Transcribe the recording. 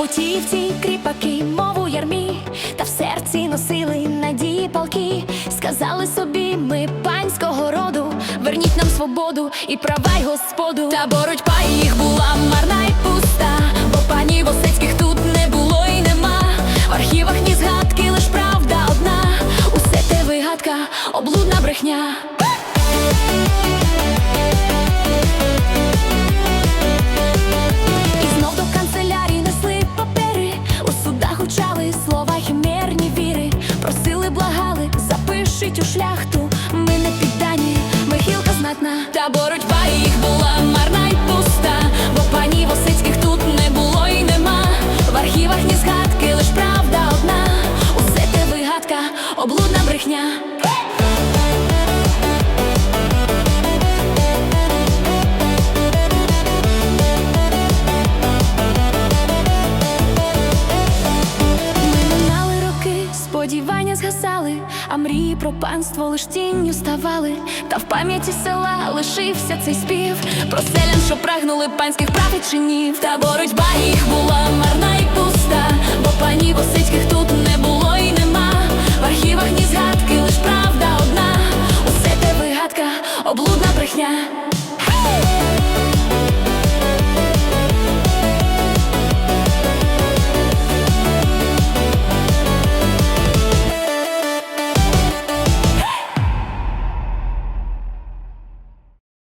Путівці кріпаки, мову ярмі, та в серці носили надії палки. Сказали собі, ми верніть нам свободу і права й господу. Та боротьба їх була марна й пуста, бо пані Осецьких тут не було і нема. В архівах ні згадки, лиш правда одна. Усе те вигадка, облудна брехня. І знов до канцелярії несли папери, у судах учали слова химерні віри, просили, благали, запишіть у шляхту. Та боротьба їх була марна й пуста, бо пані Восицьких тут не було і нема. В архівах ні згадки, лиш правда одна. Усе те вигадка, облудна брехня. Згасали, а мрії про панство лиш тінню ставали. Та в пам'яті села лишився цей спів про селян, що прагнули панських прав і чинів. Та боротьба їх була марна і пуста, бо панів осицьких